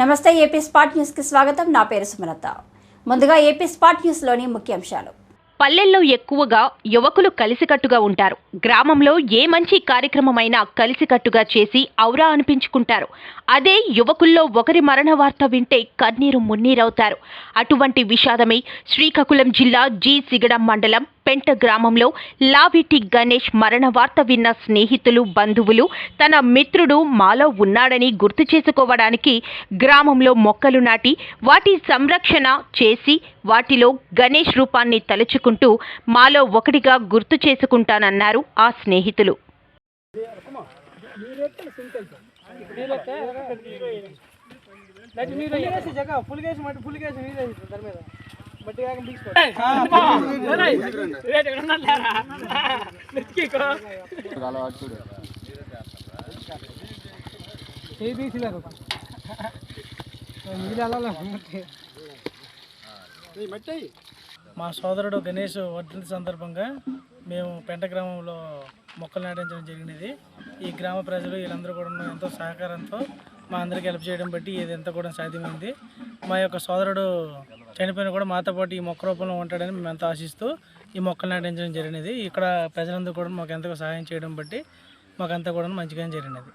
నమస్తే AP spot న్యూస్కి స్వాగతం. నా పేరు సుమలత. ముందుగా ఏపీ స్పాట్ న్యూస్లోని ముఖ్యాంశాలు. పల్లెల్లో ఎక్కువగా యువకులు కలిసికట్టుగా ఉంటారు. గ్రామంలో ఏ మంచి కార్యక్రమమైనా కలిసికట్టుగా చేసి ఔరా అనిపించుకుంటారు. అదే యువకుల్లో ఒకరి మరణ వార్త వింటే కన్నీరు మున్నీరవుతారు. అటువంటి విషాదమే శ్రీకాకుళం జిల్లా జి. సిగడం మండలం పెంట గ్రామంలో లావిటి గణేష్ మరణ వార్త విన్న స్నేహితులు బంధువులు తన మిత్రుడు మాలో ఉన్నాడని గుర్తు చేసుకోవడానికి గ్రామంలో మొక్కలు నాటి వాటి సంరక్షణ చేసి వాటిలో గణేష్ రూపాన్ని తలుచుకుంటూ మాలో ఒకటిగా గుర్తు చేసుకుంటానన్నారు ఆ స్నేహితులు నీరేసి దాని మీద మా సోదరుడు గణేష్ వర్ధంతి సందర్భంగా మేము పెంట గ్రామంలో మొక్కలు నాటించడం జరిగినది. ఈ గ్రామ ప్రజలు వీళ్ళందరూ కూడా ఎంతో సహకారంతో మా అందరికీ హెల్ప్ చేయడం బట్టి ఇది కూడా సాధ్యమైంది. మా యొక్క సోదరుడు చనిపోయిన కూడా మాతో పాటు ఈ మొక్క రూపంలో ఉంటాడని మేము ఎంత ఆశిస్తూ ఈ మొక్కలు నాటించడం జరిగినది. ఇక్కడ ప్రజలందరూ కూడా మాకు ఎంతగా సహాయం చేయడం బట్టి మాకంతా కూడా మంచిగా జరిగినది.